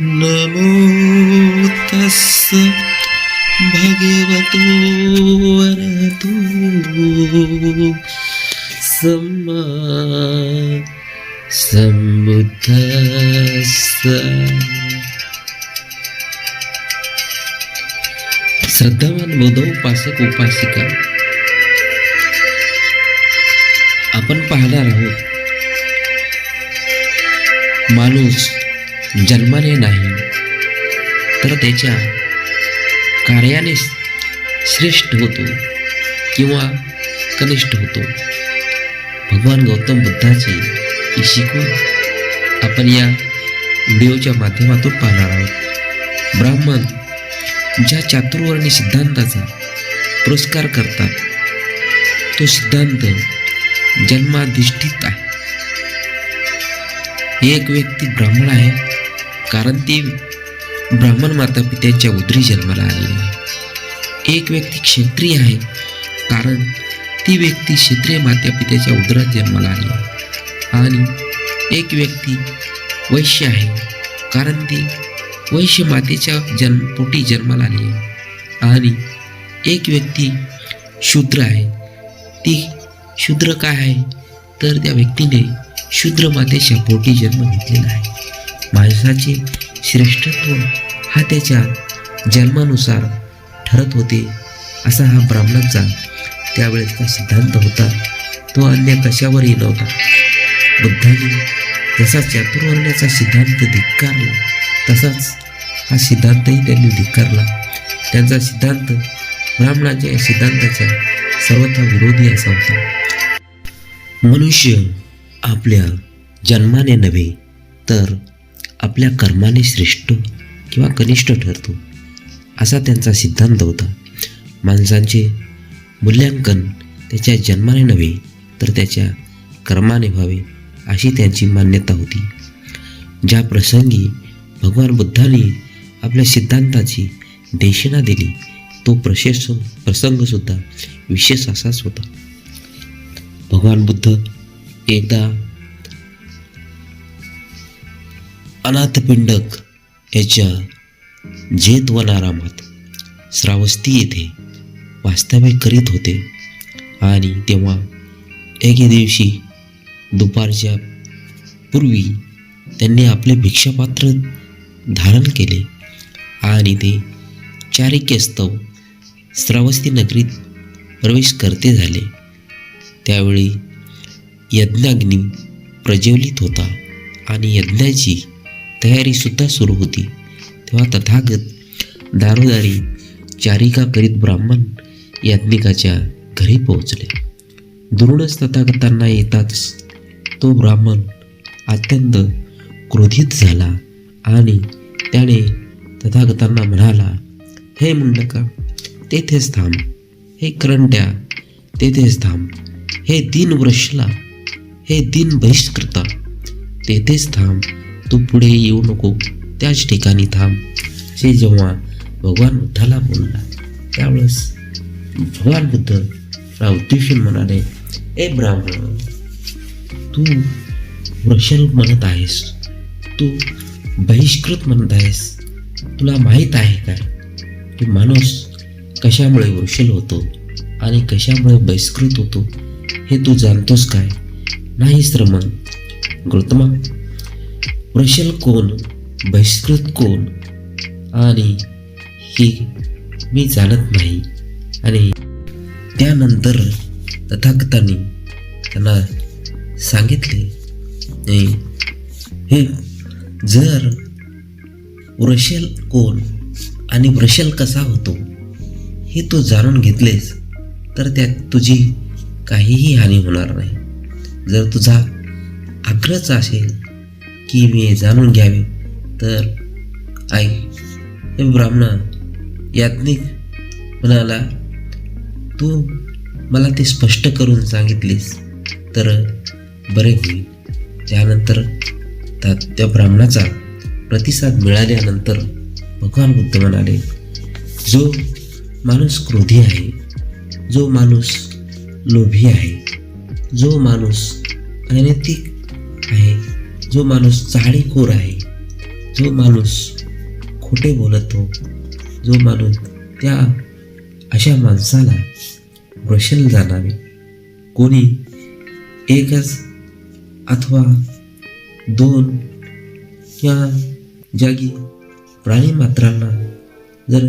नमो तस् भगवतो वरतो सम्मा संबुद्धस्स श्रद्धावान बौद्ध उपासक उपासिका। आपण पाहणार आहोत माणूस जन्माने नाही. तर त्याच्या कार्याने श्रेष्ठ होतो किंवा कनिष्ठ होतो. भगवान गौतम बुद्धाची ही शिकवण आपण या व्हिडिओच्या माध्यमातून पाहणार आहोत. ब्राह्मण ज्या चातुर्वर्णी सिद्धांताचा पुरस्कार करतात तो सिद्धांत जन्माधिष्ठित आहे. एक व्यक्ती ब्राह्मण आहे कारण ती ब्राह्मण माता पित्यांच्या उदरी जन्माला आली आहे एक व्यक्ती क्षत्रिय आहे कारण ती व्यक्ती क्षत्रिय माता पित्याच्या उदरात जन्माला आली आहे. आणि एक व्यक्ती वैश्य आहे कारण ती वैश्य मातेच्या जन्म पोटी जन्माला आली आहे. आणि एक व्यक्ती शूद्र आहे ती शूद्र काय आहे? तर त्या व्यक्तीने शूद्र मातेच्या पोटी जन्म घेतलेला आहे. माणसाचे श्रेष्ठत्व हा त्याच्या जन्मानुसार ठरत होते असा हा ब्राह्मणांचा त्यावेळेसचा सिद्धांत होता. तो अन्य कशावरही नव्हता. बुद्धाने जसा चातुर्वर्ण्याचा सिद्धांत धिक्कारला तसाच हा सिद्धांतही त्यांनी धिक्कारला. त्यांचा सिद्धांत ब्राह्मणाच्या या सिद्धांताच्या सर्वथा विरोधी असा होता मनुष्य आपल्या जन्माने नव्हे तर आपल्या कर्माने श्रेष्ठ किंवा कनिष्ठ ठरतो असा त्यांचा सिद्धांत होता. माणसांचे मूल्यांकन त्याच्या जन्माने नव्हे तर त्याच्या कर्माने व्हावे अशी त्यांची मान्यता होती. ज्या प्रसंगी भगवान बुद्धांनी आपल्या सिद्धांताची देशना दिली तो प्रशेष प्रसंगसुद्धा विशेष असाच होता. भगवान बुद्ध एकदा अनाथपिंडक याच्या जेतवनारामात श्रावस्ती येथे वास्तव्य करीत होते. आणि तेव्हा एके दिवशी दुपारच्या पूर्वी त्यांनी आपले भिक्षापात्र धारण केले आणि ते चारिक्यस्तव श्रावस्ती नगरीत प्रवेश करते झाले. त्यावेळी यज्ञाग्नी प्रज्वलित होता आणि यज्ञाची तयारीसुद्धा सुरू होती. तेव्हा तथागत दारोदारी चारिका करीत ब्राह्मण याज्ञिकाच्या घरी पोहोचले. दुरूनच तथागतांना येताच तो ब्राह्मण अत्यंत क्रोधित झाला आणि त्याने तथागतांना म्हणाला हे मुंडका तेथेच थांब. हे करंट्या तेथेच थांब. हे दिन वृषला हे दिन बहिष्कृता तेथेच थांब. तू पुढे येऊ नको. त्याच ठिकाणी थांब. असे जेव्हा भगवान बुद्धाला बोलला त्यावेळेस भगवान बुद्ध ला उद्देशून म्हणाले ए ब्राह्मण तू वृषल म्हणत आहेस. तू बहिष्कृत म्हणत आहेस. तुला माहीत आहे काय? की माणूस कशामुळे वृषल होतो आणि कशामुळे बहिष्कृत होतो हे तू जाणतोस काय? नाही श्रमण गौतमा वृषल कोण बहिष्कृत कोण? आणि हे मी जाणत नाही. आणि त्यानंतर तथाकथाने त्यांना सांगितले हे जर वृषल कोण आणि वृषल कसा होतो हे तू जाणून घेतलेस तर त्यात तुझी काहीही हानी होणार नाही. जर तुझा आग्रहच असेल की मी जाणून घ्यावे. तर आई हे ब्राह्मणा याज्ञिक म्हणाला तू मला ते स्पष्ट करून सांगितलीस. तर बरे होईल. त्यानंतर त्या त्या ब्राह्मणाचा प्रतिसाद मिळाल्यानंतर भगवान बुद्ध म्हणाले जो माणूस क्रोधी आहे जो माणूस लोभी आहे जो माणूस अनैतिक आहे जो माणूस चाळीखोर आहे जो माणूस खोटे बोलतो जो माणूस त्या अशा माणसाला वृषल जाणावे. कोणी एकच अथवा दोन या जागी प्राणी मात्रांना जर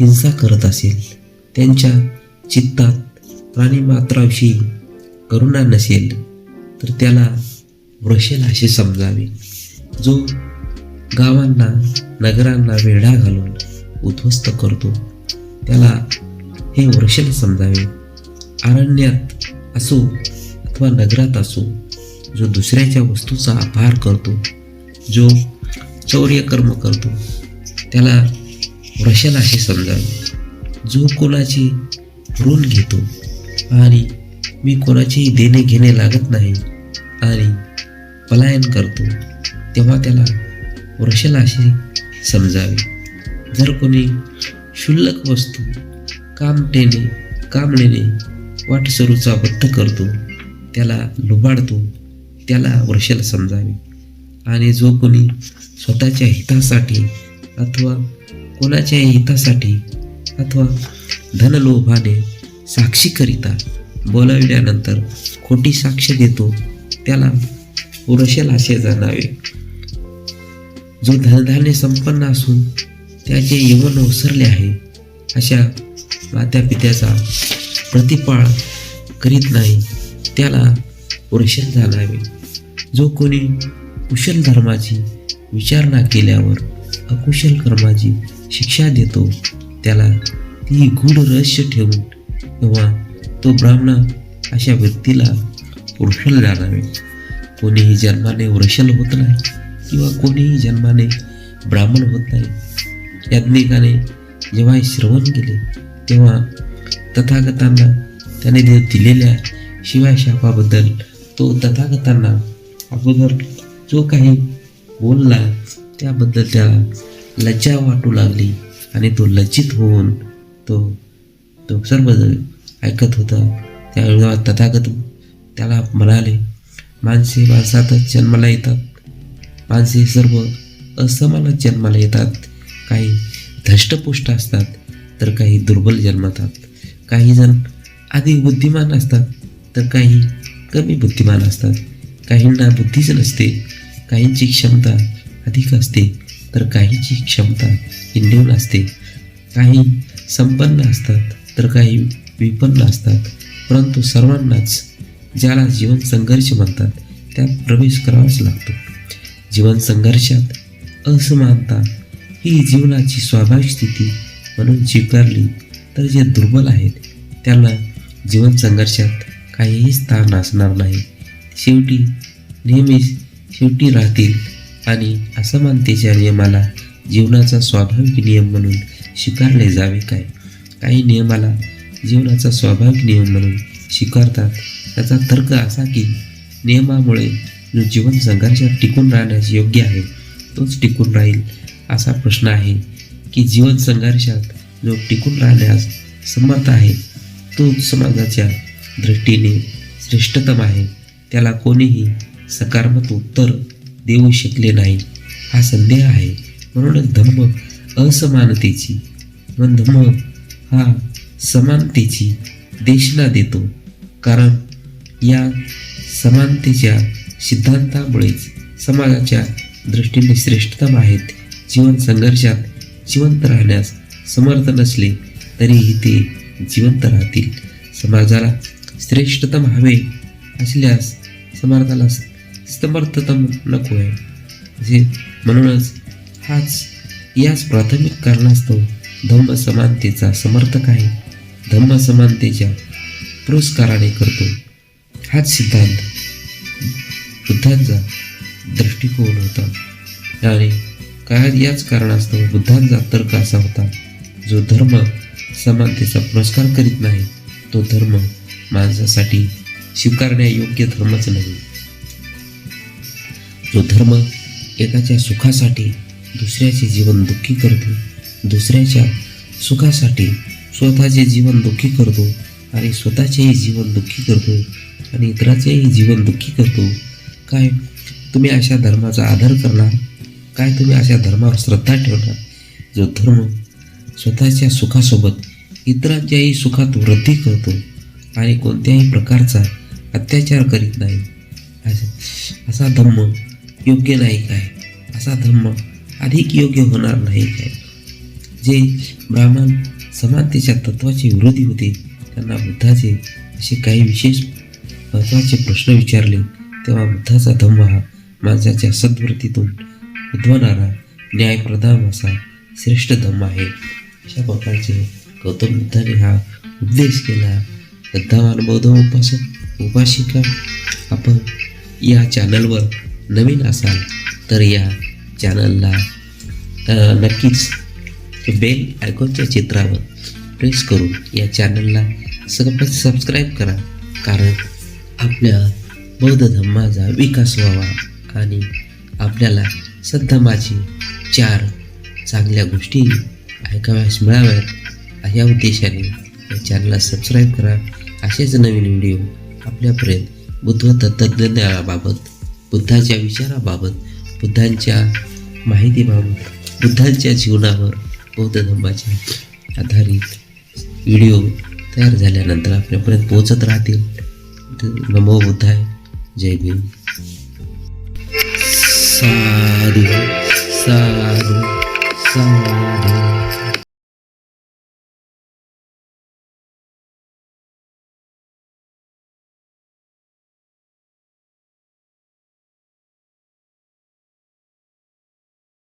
हिंसा करत असेल त्यांच्या चित्तात प्राणी मात्राविषयी करुणा नसेल तर त्याला वृषल असे समजावे जो गावांना नगरांना वेढा घालून उद्ध्वस्त करतो त्याला हे वृषल समजावे. अरण्यात असो अथवा नगरात असो जो दुसऱ्याच्या वस्तूचा अपहार करतो जो चौर्य कर्म करतो त्याला वृषल असे समजावे. जो कोणाची ऋण घेतो आणि मी कोणाचेही देणे घेणे लागत नाही आणि पलायन करतो तेव्हा त्याला वृषलाशी समजावे. जर कोणी क्षुल्लक वस्तू कामटेने कामणेने वाटसरूचा बद्ध करतो त्याला लुबाडतो त्याला वृषल समजावे. आणि जो कोणी स्वतःच्या हितासाठी अथवा कोणाच्याही हितासाठी अथवा धनलोभाने साक्षीकरिता बोलाविल्यानंतर खोटी साक्ष देतो त्याला वृषल असे जाणावे. जो धनधान्य संपन्न असून त्याचे यवन ओसरले आहे अशा मात्या पित्याचा प्रतिपाळ करीत नाही त्याला वृषल जाणावे. जो कोणी कुशल धर्माची विचारणा केल्यावर अकुशल कर्माची शिक्षा देतो त्याला ती गूढ रहस्य ठेवून किंवा तो ब्राह्मण अशा व्यक्तीला पुरुषाला जाणावे. कोणीही जन्माने वृषल होत नाही किंवा कोणीही जन्माने ब्राह्मण होत नाही. याज्ञिकाने जेव्हा श्रवण केले तेव्हा तथागतांना त्याने देव दिलेल्या शिवाय शापाबद्दल तो तथागतांना अगोदर जो काही बोलला त्याबद्दल त्याला लज्जा वाटू लागली आणि तो लज्जित होऊन तो तो सर्व ऐकत होता. त्यावेळी तथागत त्याला म्हणाले माणसे माणसातच जन्माला येतात. माणसे सर्व असमानच जन्माला येतात. काही धष्टपुष्ट असतात तर काही दुर्बल जन्मतात. काही जण अधिक बुद्धिमान असतात तर काही कमी बुद्धिमान असतात. काहींना बुद्धीच नसते काहींची क्षमता अधिक असते तर काहींची क्षमता ही न्यून असते काही संपन्न असतात तर काही विपन्न असतात परंतु सर्वांनाच ज्याला जीवन संघर्ष म्हणतात त्यात प्रवेश करावाच लागतो. जीवन संघर्षात असमानता ही जीवनाची स्वाभाविक स्थिती म्हणून स्वीकारली तर जे दुर्बल आहेत त्यांना जीवन संघर्षात काहीही स्थान असणार नाही. शेवटी नेहमीच शेवटी राहतील आणि असमानतेच्या नियमाला जीवनाचा स्वाभाविक नियम म्हणून स्वीकारले जावे काय? काही नियमाला जीवनाचा स्वाभाविक नियम म्हणून स्वीकारतात. त्याचा तर्क असा की नियमामुळे जो जीवन संघर्षात टिकून राहण्यास योग्य आहे तोच टिकून राहील असा प्रश्न आहे की जीवन संघर्षात जो टिकून राहण्यास समर्थ आहे तोच समाजाच्या दृष्टीने श्रेष्ठतम आहे. त्याला कोणीही सकारात्मक उत्तर देऊ शकले नाही. हा संदेह आहे. म्हणूनच धम्म असमानतेची व धम्म हा समानतेची देशना देतो. कारण या समानतेच्या सिद्धांतामुळेच समाजाच्या दृष्टीने श्रेष्ठतम आहेत. जीवन संघर्षात जिवंत राहण्यास समर्थ नसले तरीही ते जिवंत राहतील. समाजाला श्रेष्ठतम हवे असल्यास समर्थाला समर्थतम नको आहे जे म्हणूनच हाच याच प्राथमिक कारणास्तव धम्म समानतेचा समर्थक आहे. धम्म समानतेच्या पुरस्काराने करतो. हाच सिद्धांत. बुद्धांचा दृष्टिकोन होता. आणि काय याच कारणास्तव बुद्धांचा तर्क असा होता. जो धर्म समानतेचा पुरस्कार करीत नाही तो धर्म माणसासाठी स्वीकारण्यायोग्य धर्मच नाही. जो धर्म एकाच्या सुखासाठी दुसऱ्याचे जीवन दुःखी करतो दुसऱ्याच्या सुखासाठी स्वतःचे जीवन दुःखी करतो आणि स्वतःचेही जीवन दुःखी करतो आणि इतराचेही जीवन दुःखी करतो. काय तुम्ही अशा धर्माचा आदर करणार? काय तुम्ही अशा धर्मावर श्रद्धा ठेवणार? जो धर्म स्वतःच्या सुखासोबत इतरांच्याही सुखात वृद्धी करतो आणि कोणत्याही प्रकारचा अत्याचार करीत नाही. असा धर्म योग्य नाही काय? असा धर्म अधिक योग्य होणार नाही काय? जे ब्राह्मण समानतेच्या तत्वाचे विरोधी होते त्यांना बुद्धाचे असे काही विशेष महत्त्वाचे प्रश्न विचारले तेव्हा बुद्धाचा धम्म हा माणसाच्या सद्वृत्तीतून उद्भवणारा न्यायप्रधान असा श्रेष्ठ धम्म आहे. अशा प्रकारचे गौतम बुद्धाने हा उपदेश केला. श्रद्धावान बौद्ध उपासक उपासिका आपण या चॅनलवर नवीन असाल तर या चॅनलला नक्कीच बेल आयकॉनच्या चित्रावर प्रेस करून या चॅनलला सगळं सबस्क्राईब करा. कारण आपल्या बौद्ध धर्माचा विकास व्हावा आणि आपल्याला सद्धमाची चार चांगल्या गोष्टी ऐकाव्यास मिळाव्यात अशा उद्देशाने या चॅनलला सबस्क्राईब करा. असेच नवीन व्हिडिओ आपल्यापर्यंत बुद्ध तत्त्वज्ञानाबाबत बुद्धाच्या विचाराबाबत बुद्धांच्या माहितीबाबत बुद्धांच्या जीवनावर बौद्ध धर्माच्या आधारित व्हिडिओ तयार झाल्यानंतर आपल्यापर्यंत पोहोचत राहतील. नमो बुद्धाय जय भीम। साधू साधू साधू।